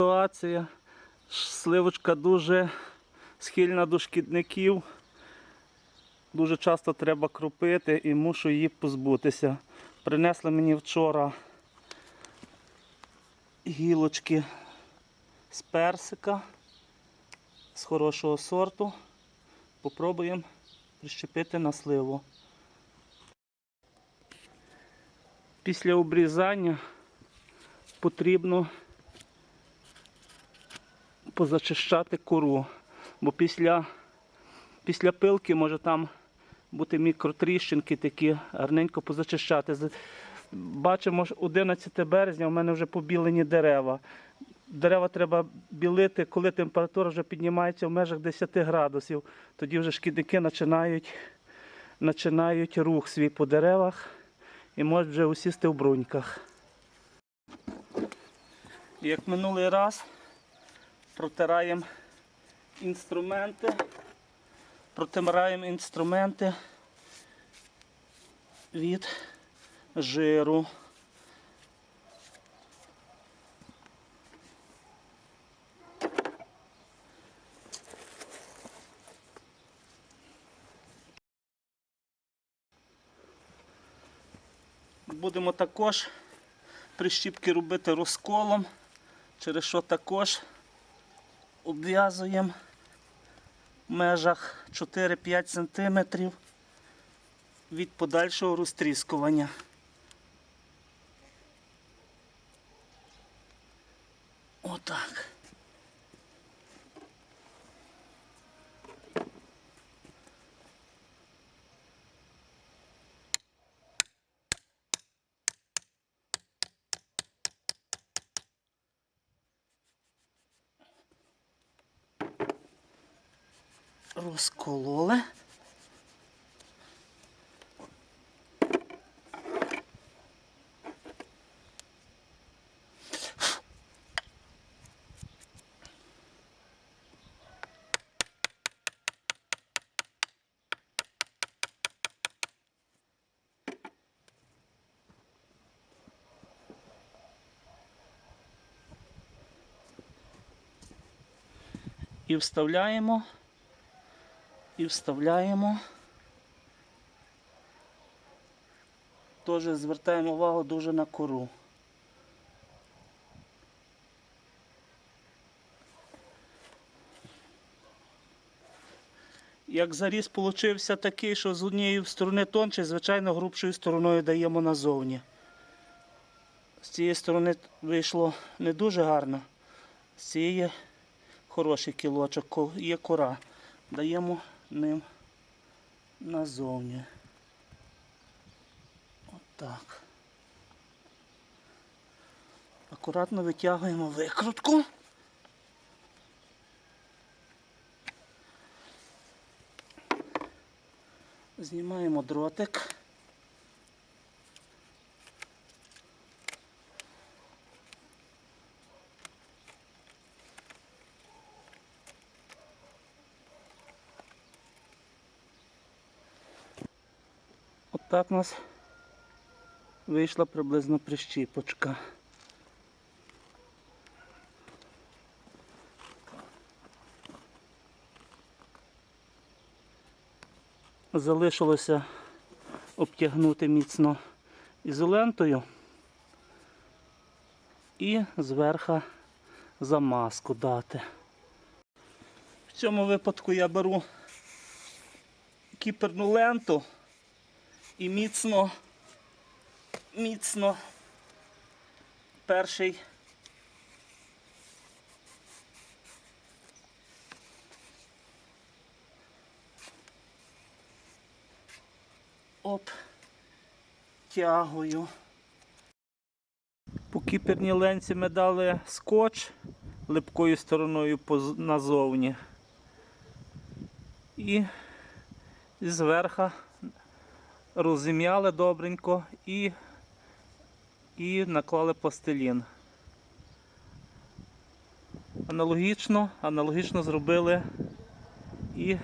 Ситуація. Сливочка дуже схильна до шкідників. Дуже часто треба кропити і мушу її позбутися. Принесли мені вчора гілочки з персика з хорошого сорту. Попробуємо прищепити на сливу. Після обрізання потрібно позачищати кору, бо після, після пилки може там бути мікротріщинки такі, гарненько позачищати. Бачимо, що 11 березня у мене вже побілені дерева. Дерева треба білити, коли температура вже піднімається в межах 10 градусів. Тоді вже шкідники починають, починають рух свій по деревах і можуть вже усісти в бруньках. Як минулий раз, протираємо інструменти, протираємо інструменти від жиру. Будемо також прищіпки робити розколом, через що також обв'язуємо в межах 4-5 см від подальшого розтріскування. Отак. Розкололи. І вставляємо, і вставляємо. Теж звертаємо увагу дуже на кору. Як заріз получився такий, що з однієї сторони тонче, звичайно, грубшою стороною даємо назовні. З цієї сторони вийшло не дуже гарно, з цієї хороший кілочок, є кора. Даємо ним назовні. Отак. Акуратно витягуємо викрутку. Знімаємо дротик. Отак у нас вийшла приблизно прищіпочка. Залишилося обтягнути міцно ізолентою і зверху замазку дати. В цьому випадку я беру кіперну ленту і міцно, міцно перший обтягую. По кіперній ленці ми дали скотч липкою стороною назовні. І зверху розім'яли добренько і, і наклали пластилін. Аналогічно, аналогічно зробили і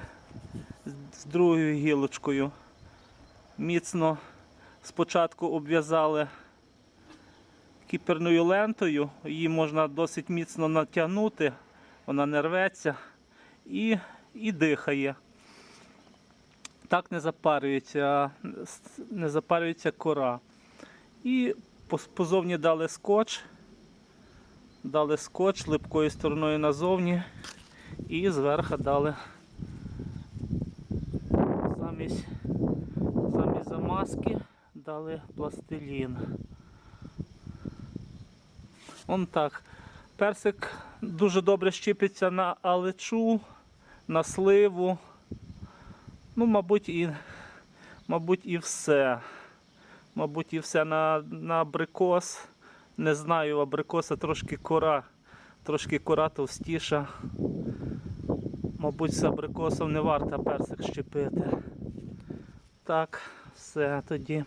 з- другою гілочкою. Міцно спочатку обв'язали кіперною лентою. Її можна досить міцно натягнути, вона не рветься і, і дихає. Так не запарюється, не запарюється кора. І позовні дали скотч. Дали скотч липкою стороною назовні і зверху дали замість, замість замазки дали пластилін. Он так. Персик дуже добре щипиться на алечу, на сливу. Ну, мабуть, і, мабуть, і все. Мабуть, і все на, на абрикос. Не знаю, абрикоса трошки кора, трошки кора товстіша. Мабуть, з абрикосом не варто персик щепити. Так, все тоді.